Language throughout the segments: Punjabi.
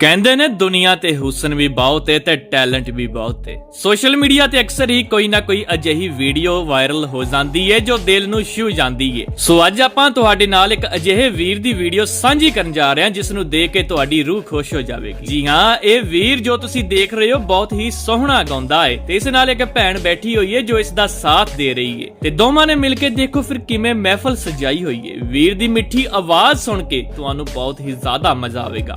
ਕਹਿੰਦੇ ਨੇ ਦੁਨੀਆ ਤੇ ਹੁਸਨ ਵੀ ਬਹੁਤ ਹੈ ਤੇ ਟੈਲੈਂਟ ਵੀ ਬਹੁਤ ਹੈ ਸੋਸ਼ਲ ਮੀਡੀਆ ਤੇ ਅਕਸਰ ਹੀ ਕੋਈ ਨਾ ਕੋਈ ਅਜਿਹੀ ਵੀਡੀਓ ਵਾਇਰਲ ਹੋ ਜਾਂਦੀ ਹੈ ਜੋ ਦਿਲ ਨੂੰ ਛੂ ਜਾਂਦੀ ਹੈ ਸੋ ਅੱਜ ਆਪਾਂ ਤੁਹਾਡੇ ਨਾਲ ਇੱਕ ਅਜਿਹੇ ਵੀਰ ਦੀ ਵੀਡੀਓ ਸਾਂਝੀ ਕਰਨ ਜਾ ਰਹੇ ਹਾਂ, ਜਿਸ ਨੂੰ ਦੇਖ ਕੇ ਤੁਹਾਡੀ ਰੂਹ ਖੁਸ਼ ਹੋ ਜਾਵੇਗੀ। ਜੀ ਹਾਂ, ਇਹ ਵੀਰ ਜੋ ਤੁਸੀਂ ਦੇਖ ਰਹੇ ਹੋ ਬਹੁਤ ਹੀ ਸੋਹਣਾ ਗਾਉਂਦਾ ਹੈ ਤੇ ਇਸ ਨਾਲ ਇੱਕ ਭੈਣ ਬੈਠੀ ਹੋਈ ਹੈ ਜੋ ਇਸ ਦਾ ਸਾਥ ਦੇ ਰਹੀ ਹੈ ਤੇ ਦੋਵਾਂ ਨੇ ਮਿਲ ਕੇ ਦੇਖੋ ਫਿਰ ਕਿਵੇਂ ਮਹਿਫਲ ਸਜਾਈ ਹੋਈ ਹੈ ਵੀਰ ਦੀ ਮਿੱਠੀ ਆਵਾਜ਼ ਸੁਣ ਕੇ ਤੁਹਾਨੂੰ ਬਹੁਤ ਹੀ ਜ਼ਿਆਦਾ ਮਜ਼ਾ ਆਵੇਗਾ।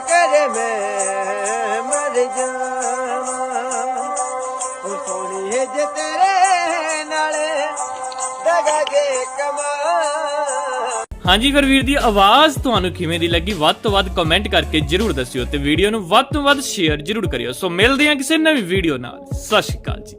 ਕਰੇ ਮੈਂ ਮਰ ਜਾਵਾਂ। ਉਹ ਸੋਹਣੀ ਜੇ ਤੇਰੇ ਨਾਲ ਦਗਾ ਕੇ ਕਮਾ। ਹਾਂਜੀ ਫਿਰ ਵੀਰ ਦੀ ਆਵਾਜ਼ ਤੁਹਾਨੂੰ ਕਿਵੇਂ ਦੀ ਲੱਗੀ? ਵੱਧ ਤੋਂ ਵੱਧ ਕਮੈਂਟ ਕਰਕੇ ਜਰੂਰ ਦੱਸਿਓ ਤੇ ਵੀਡੀਓ ਨੂੰ ਵੱਧ ਤੋਂ ਵੱਧ ਸ਼ੇਅਰ ਜਰੂਰ ਕਰਿਓ। ਸੋ ਮਿਲਦੇ ਹਾਂ ਕਿਸੇ ਨਵੀਂ ਵੀਡੀਓ ਨਾਲ। ਸਤਿ ਸ਼੍ਰੀ ਅਕਾਲ ਜੀ।